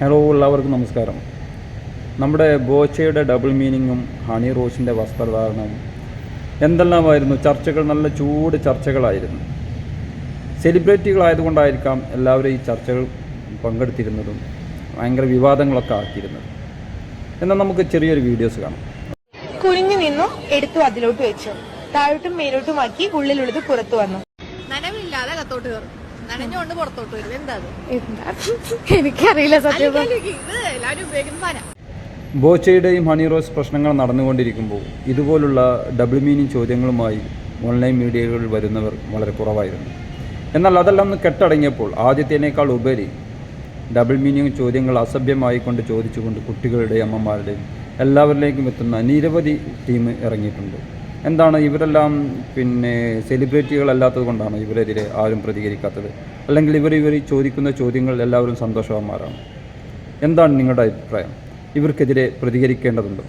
Hello എല്ലാവർക്കും നമസ്കാരം. നമ്മുടെ ബോച്ചയുടെ ഡബിൾ മീനിങ്ങും ഹണി റോസിന്റെ വസ്ത്രധാരണവും എന്തെല്ലാമായിരുന്നു? ചർച്ചകൾ നല്ല ചൂട് ചർച്ചകളായിരുന്നു. സെലിബ്രിറ്റികളായതുകൊണ്ടായിരിക്കാം എല്ലാവരും ഈ ചർച്ചകൾ പങ്കെടുത്തിരുന്നതും ഭയങ്കര വിവാദങ്ങളൊക്കെ ആക്കിയിരുന്നത്. എന്നാൽ നമുക്ക് ചെറിയൊരു വീഡിയോസ് കാണാം. കുനിഞ്ഞു നിന്നു എടുത്തു അതിലോട്ട് വെച്ചു. താഴോട്ടും മേലോട്ടുമാക്കി ഉള്ളിലുള്ളത് പുറത്തു വന്നു. നനവില്ലാതെ കത്തോട്ട് കയറും. നനഞ്ഞുകൊണ്ട് പുറത്തോട്ട് വരും. എന്താ അത്? എന്താ എനിക്കറിയില്ല സത്യം. അല്ലെങ്കിൽ അല്ലെങ്കിൽ ഇത് എല്ലാവരും ഉപയോഗിക്കുന്ന സാധനം. ബോച്ചയുടെയും ഹണി റോസ് പ്രശ്നങ്ങൾ നടന്നുകൊണ്ടിരിക്കുമ്പോൾ ഇതുപോലുള്ള ഡബിൾ മീനിങ് ചോദ്യങ്ങളുമായി ഓൺലൈൻ മീഡിയകളിൽ വരുന്നവർ വളരെ കുറവായിരുന്നു. എന്നാൽ അതെല്ലാം ഒന്ന് കെട്ടടങ്ങിയപ്പോൾ ആദ്യത്തേനേക്കാൾ ഉപരി ഡബിൾ മീനിങ് ചോദ്യങ്ങൾ അസഭ്യമായി കൊണ്ട് ചോദിച്ചുകൊണ്ട് കുട്ടികളുടെയും അമ്മമാരുടെയും എല്ലാവരിലേക്കും എത്തുന്ന നിരവധി ടീം ഇറങ്ങിയിട്ടുണ്ട്. എന്താണ് ഇവരെല്ലാം പിന്നെ സെലിബ്രിറ്റികളല്ലാത്തത് കൊണ്ടാണ് ഇവരെതിരെ ആരും പ്രതികരിക്കാത്തത്? അല്ലെങ്കിൽ ഇവർ ഇവർ ചോദിക്കുന്ന ചോദ്യങ്ങൾ എല്ലാവരും സന്തോഷവാന്മാരാണ്? എന്താണ് നിങ്ങളുടെ അഭിപ്രായം? ഇവർക്കെതിരെ പ്രതികരിക്കേണ്ടതുണ്ടോ?